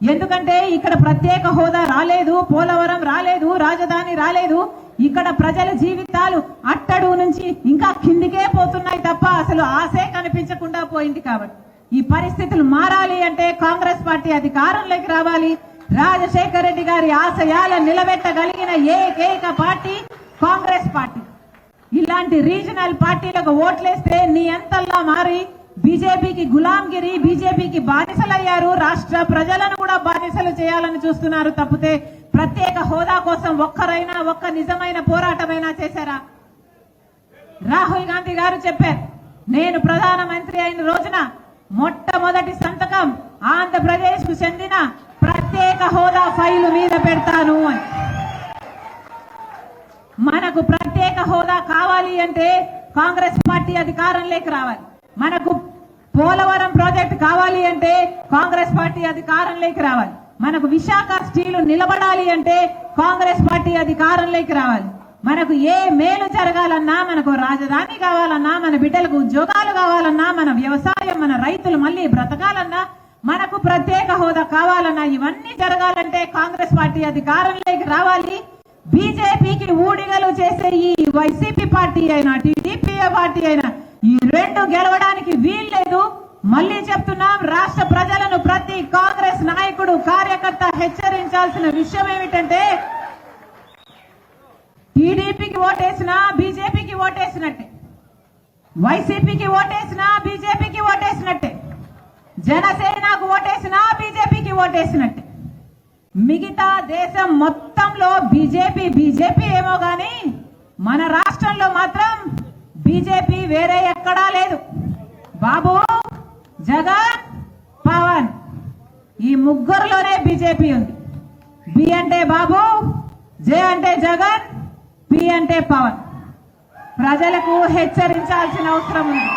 ఎందుకంటే ఇక్కడ ప్రత్యేక హోదా రాలేదు పోలవరం రాలేదు రాజధాని రాలేదు. ఇక్కడ ప్రజల జీవితాలు అట్టడుగు నుంచి ఇంకా కిందికే పోతున్నాయి తప్ప అసలు ఆశే కనిపించకుండా పోయింది కాబట్టి. ఈ పరిస్థితులు మారాలి అంటే కాంగ్రెస్ పార్టీ అధికారంలోకి రావాలి. రాజశేఖర రెడ్డి గారి ఆశయాలను నిలబెట్టగలిగిన ఏకైక పార్టీ కాంగ్రెస్ పార్టీ. ఇలాంటి రీజనల్ పార్టీలకు ఓట్లేస్తే నీ ఎంతల్లా మారి బీజేపీకి గులాంగిరి బీజేపీకి బానిసలయ్యారు. రాష్ట్ర ప్రజలను కూడా బానిసలు చేయాలని చూస్తున్నారు. తప్పితే ప్రత్యేక హోదా కోసం ఒక్కరైనా ఒక్క నిజమైన పోరాటమైనా చేశారా? రాహుల్ గాంధీ గారు చెప్పారు నేను ప్రధానమంత్రి అయిన రోజున మొట్టమొదటి సంతకం ఆంధ్రప్రదేశ్కు చెందిన ప్రత్యేక హోదా ఫైలు మీద పెడతాను అని. మనకు ప్రత్యేక హోదా కావాలి అంటే కాంగ్రెస్ పార్టీ అధికారంలోకి రావాలి. మనకు పోలవరం ప్రాజెక్ట్ కావాలి అంటే కాంగ్రెస్ పార్టీ అధికారంలోకి రావాలి. మనకు విశాఖ స్టీలు నిలబడాలి అంటే కాంగ్రెస్ పార్టీ అధికారంలోకి రావాలి. మనకు ఏ మేలు జరగాలన్నా మనకు రాజధాని కావాలన్నా మన బిడ్డలకు ఉద్యోగాలు కావాలన్నా మన వ్యవసాయం మన రైతులు మళ్ళీ బ్రతకాలన్నా మనకు ప్రత్యేక హోదా కావాలన్నా ఇవన్నీ జరగాలంటే కాంగ్రెస్ పార్టీ అధికారంలోకి రావాలి. బీజేపీకి ఊడిగలు చేసే ఈ వైసీపీ పార్టీ అయినా టీడీపీ పార్టీ అయినా ఈ రెండు గెలవడానికి వీల్లేదు. మళ్ళీ చెప్తున్నాం రాష్ట్ర ప్రజలను ప్రతి కాంగ్రెస్ నాయకుడు కార్యకర్త హెచ్చరించాల్సిన విషయం ఏమిటంటే టీడీపీకి ఓటేసినా బీజేపీకి ఓటేసినట్టే. వైసీపీకి ఓటేసినా బీజేపీకి ఓటేసినట్టే. జనసేనకు ఓటేసినా బీజేపీకి ఓటేసినట్టే. మిగతా దేశం మొత్తంలో బీజేపీ బీజేపీ ఏమో గాని మన రాష్ట్రంలో మాత్రం బీజేపీ వేరే ఎక్కడా లేదు. బాబు జగన్ పవన్ ఈ ముగ్గురులోనే బీజేపీ ఉంది. బి అంటే బాబు జే అంటే జగన్ పి అంటే పవన్. ప్రజలకు హెచ్చరించాల్సిన అవసరం ఉంది.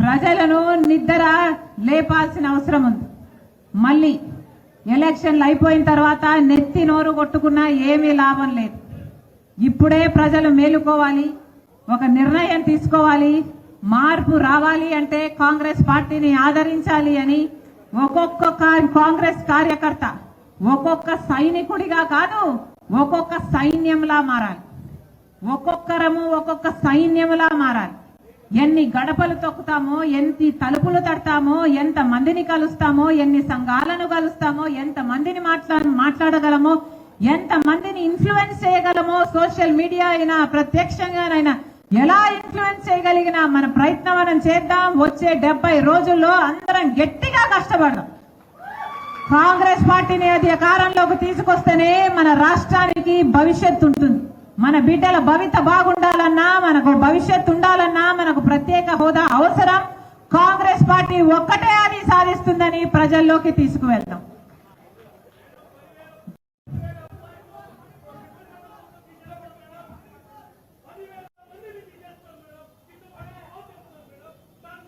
ప్రజలను నిద్ర లేపాల్సిన అవసరం ఉంది. మళ్ళీ ఎలక్షన్లు అయిపోయిన తర్వాత నెత్తి నోరు కొట్టుకున్నా ఏమీ లాభం లేదు. ఇప్పుడే ప్రజలు మేలుకోవాలి ఒక నిర్ణయం తీసుకోవాలి మార్పు రావాలి అంటే కాంగ్రెస్ పార్టీని ఆదరించాలి అని ఒక్కొక్క కాంగ్రెస్ కార్యకర్త ఒక్కొక్క సైనికుడిగా కాదు ఒక్కొక్క సైన్యంలా మారాలి. ఒక్కొక్కరము ఒక్కొక్క సైన్యములా మారాలి. ఎన్ని గడపలు తొక్కుతామో ఎన్ని తలుపులు తడతామో ఎంత మందిని కలుస్తామో ఎన్ని సంఘాలను కలుస్తామో ఎంత మందిని మాట్లా మాట్లాడగలమో ఎంత మందిని ఇన్ఫ్లుయెన్స్ చేయగలమో సోషల్ మీడియా అయినా ప్రత్యక్షంగానైనా ఎలా ఇన్ఫ్లుయెన్స్ చేయగలిగిన మన ప్రయత్నం మనం చేద్దాం. వచ్చే డెబ్బై రోజుల్లో అందరం గట్టిగా కష్టపడదాం. కాంగ్రెస్ పార్టీని అధికారంలోకి తీసుకొస్తేనే మన రాష్ట్రానికి భవిష్యత్తు ఉంటుంది. మన బిడ్డల భవిత బాగుండాలన్నా మనకు భవిష్యత్తు ఉండాలి మనకు ప్రత్యేక హోదా అవసరం. కాంగ్రెస్ పార్టీ ఒక్కటే అది సాధిస్తుందని ప్రజల్లోకి తీసుకువెళ్తాం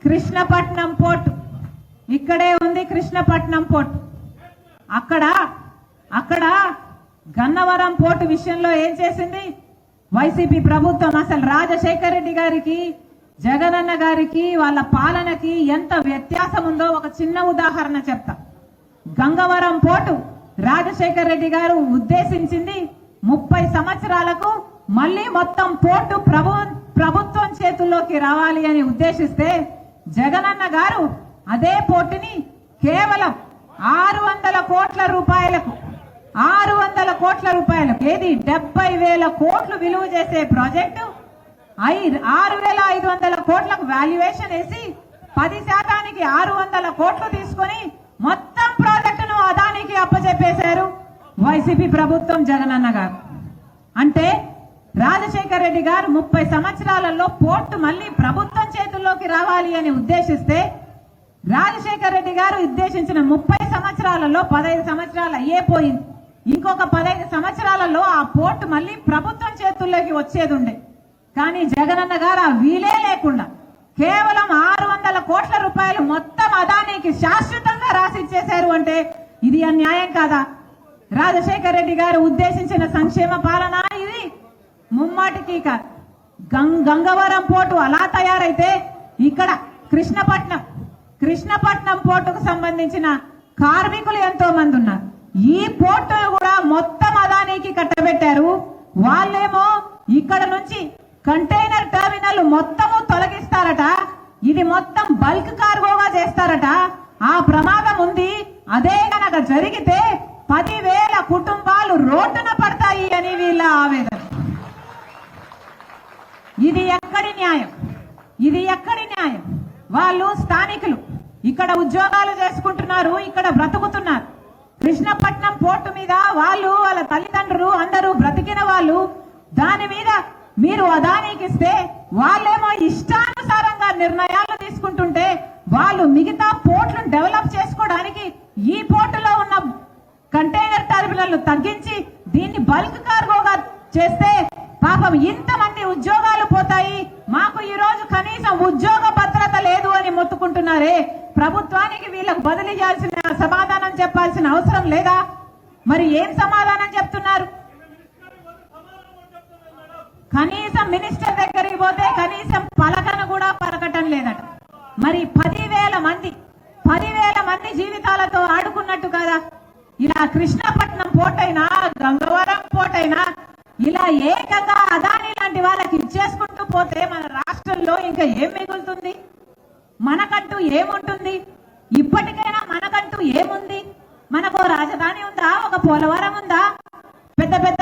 కృష్ణపట్నం పోర్ట్. ఇక్కడే ఉంది కృష్ణపట్నం పోర్ట్. అక్కడ అక్కడ గన్నవరం పోర్టు విషయంలో ఏం చేసింది? వైసీపీ ప్రభుత్వం అసలు రాజశేఖర రెడ్డి గారికి జగనన్న గారికి వాళ్ళ పాలనకి ఎంత వ్యత్యాసం ఉందో ఒక చిన్న ఉదాహరణ చెప్తా. గంగవరం పోర్టు రాజశేఖర రెడ్డి గారు ఉద్దేశించింది ముప్పై సంవత్సరాలకు మళ్ళీ మొత్తం పోర్టు ప్రభు ప్రభుత్వం చేతుల్లోకి రావాలి అని ఉద్దేశిస్తే జగనన్న గారు అదే పోర్టుని కేవలం ఆరు వందల కోట్ల రూపాయలకు ఆరు వందల కోట్ల రూపాయలకు ఏది డెబ్బై వేల కోట్లు విలువ చేసే ప్రాజెక్టు ఆరు వేల ఐదు వందల కోట్లకు వాల్యుయేషన్ వేసి పది శాతానికి ఆరు వందల కోట్లు తీసుకొని మొత్తం ప్రాజెక్టును అదానికి అప్పచెప్పేశారు వైసీపీ ప్రభుత్వం జగనన్న గారు. అంటే రాజశేఖర రెడ్డి గారు ముప్పై సంవత్సరాలలో పోర్టు మళ్ళీ ప్రభుత్వం చేతుల్లోకి రావాలి అని ఉద్దేశిస్తే రాజశేఖర రెడ్డి గారు ఉద్దేశించిన ముప్పై సంవత్సరాలలో పదహైదు సంవత్సరాలు అయ్యే పోయింది. ఇంకొక పదహైదు సంవత్సరాలలో ఆ పోర్టు మళ్ళీ ప్రభుత్వం చేతుల్లోకి వచ్చేది ఉండే కానీ జగనన్న గారు ఆ వీలే లేకుండా కేవలం ఆరు వందల కోట్ల రూపాయలు మొత్తం అదానికి శాశ్వతంగా రాసిచ్చేశారు అంటే ఇది అన్యాయం కాదా? రాజశేఖర రెడ్డి గారు ఉద్దేశించిన సంక్షేమ పాలన ఇది? ముమ్మాటికి గం- గంగవరం పోర్టు అలా తయారైతే ఇక్కడ కృష్ణపట్నం కృష్ణపట్నం పోర్టుకు సంబంధించిన కార్మికులు ఎంతో మంది ఉన్నారు. ఈ పోర్టును కూడా మొత్తం అదానికి కట్టబెట్టారు. వాళ్ళేమో ఇక్కడ నుంచి కంటైనర్ టర్మినల్ మొత్తము తొలగిస్తారట. ఇది మొత్తం బల్క్ కార్గోగా చేస్తారట. ఆ ప్రమాదం ఉంది. అదే కనుక జరిగితే పదివేల కుటుంబాలు రోడ్డున పడతాయి అని వీళ్ళ ఆవేదన. ఇది ఎక్కడి న్యాయం? ఇది ఎక్కడి న్యాయం? వాళ్ళు స్థానికులు. ఇక్కడ ఉద్యోగాలు చేసుకుంటున్నారు ఇక్కడ బ్రతుకుతున్నారు. కృష్ణపట్నం పోర్టు మీద వాళ్ళు వాళ్ళ తల్లిదండ్రులు అందరూ బ్రతికిన వాళ్ళు దాని మీద మీరు అదానికి ఇస్తే వాళ్ళేమో ఇష్టానుసారంగా నిర్ణయాలు తీసుకుంటుంటే వాళ్ళు మిగతా పోర్టులను డెవలప్ చేసుకోవడానికి ఈ పోర్టులో ఉన్న కంటైనర్ టర్మినల్ తగ్గించి దీన్ని బల్క్ కార్గోగా చేస్తే పాపం ఇంతమంది ఉద్యోగాలు పోతాయి. మాకు ఈ రోజు కనీసం ఉద్యోగ భద్రత లేదు అని మొత్తుకుంటున్నారే. ప్రభుత్వానికి వీళ్ళకు బదిలీ చేయాల్సిన సమాధానం చెప్పాల్సిన అవసరం లేదా? మరి ఏం సమాధానం కనీసం మినిస్టర్ దగ్గరికి పోతే కనీసం పలకను కూడా పలకటం లేదట. మరి పదివేల మంది పదివేల మంది జీవితాలతో ఆడుకున్నట్టు కదా. ఇలా కృష్ణపట్నం పోటైనా గంగవరం పోటైనా ఇలా ఏకంగా అదాని లాంటి వాళ్ళకి ఇచ్చేసుకుంటూ పోతే మన రాష్ట్రంలో ఇంకా ఏం మిగులుతుంది? మనకంటూ ఏముంటుంది? ఇప్పటికైనా మనకంటూ ఏముంది? మనకు రాజధాని ఉందా? ఒక పోలవరం ఉందా? పెద్ద పెద్ద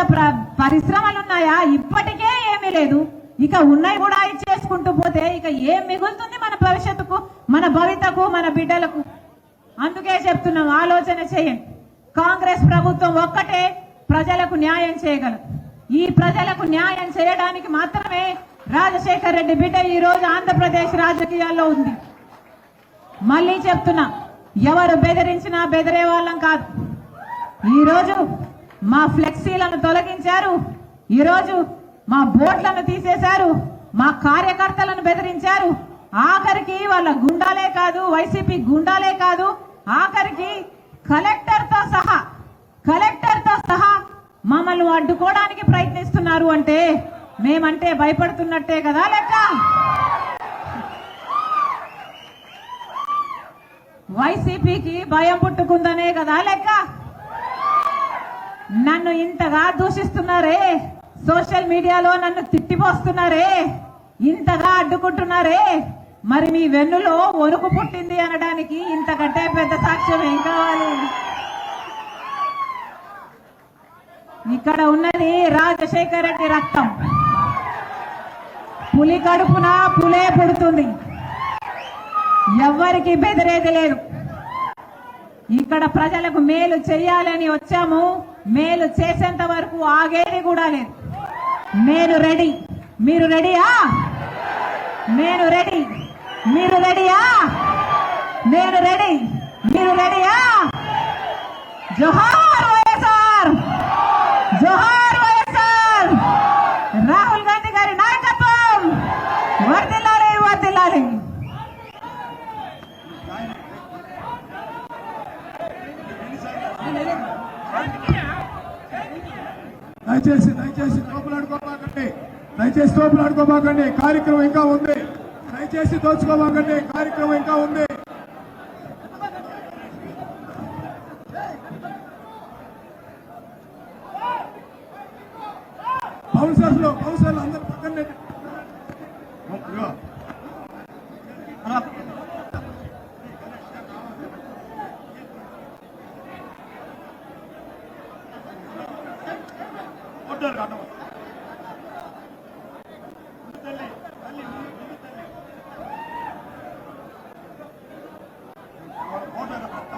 పరిశ్రమలు ఉన్నాయా ఇప్పటికే ఏమీ లేదు. ఇక ఉన్నాయి కూడా ఇచ్చేసుకుంటూ పోతే ఇక ఏం మిగులుతుంది మన భవిష్యత్తుకు మన భవితకు మన బిడ్డలకు? అందుకే చెప్తున్నాం ఆలోచన చేయండి. కాంగ్రెస్ ప్రభుత్వం ఒక్కటే ప్రజలకు న్యాయం చేయగలదు. ఈ ప్రజలకు న్యాయం చేయడానికి మాత్రమే రాజశేఖర్ రెడ్డి బిడ్డ ఈ రోజు ఆంధ్రప్రదేశ్ రాజకీయాల్లో ఉంది. మళ్ళీ చెప్తున్నా ఎవరు బెదిరించినా బెదిరే వాళ్ళం కాదు. ఈరోజు మా ఫ్లెక్సీలను తొలగించారు. ఈరోజు మా బోట్లను తీసేశారు. మా కార్యకర్తలను బెదిరించారు. ఆఖరికి వాళ్ళ గుండాలే కాదు వైసీపీ గుండాలే కాదు ఆఖరికి కలెక్టర్తో సహా కలెక్టర్తో సహా మమ్మల్ని అడ్డుకోవడానికి ప్రయత్నిస్తున్నారు అంటే మేమంటే భయపడుతున్నట్టే కదా లెక్క? వైసీపీకి భయం పుట్టుకుందనే కదా లెక్క? నన్ను ఇంతగా దూషిస్తున్నారే? సోషల్ మీడియాలో నన్ను తిట్టిపోస్తున్నారే? ఇంతగా అడ్డుకుంటున్నారే? మరి మీ వెన్నులో వణుకు పుట్టింది అనడానికి ఇంతకంటే పెద్ద సాక్ష్యం ఏం కావాలి? ఇక్కడ ఉన్నది రాజశేఖర్ రెడ్డి రక్తం. పులి కడుపున పులే పుడుతుంది. ఎవ్వరికి బెదిరేది లేదు. ఇక్కడ ప్రజలకు మేలు చేయాలని వచ్చాము. మేలు చేసేంత వరకు ఆగేది కూడా లేదు. నేను రెడీ. మీరు రెడీయా? నేను రెడీ. మీరు రెడీయా? నేను రెడీ. మీరు రెడీయా? జోహార్ వైఎస్ఆర్ జోహార్ వైఎస్ఆర్ రాహుల్ గాంధీ గారి నాయకత్వం వర్దిల్లాలి వర్దిల్లాలి దయచేసి దయచేసి తోపులాడుకోబాకండి దయచేసి తోపులాడుకోబాకండి కార్యక్రమం ఇంకా ఉంది. దయచేసి దోచుకోబాకండి కార్యక్రమం ఇంకా ఉంది.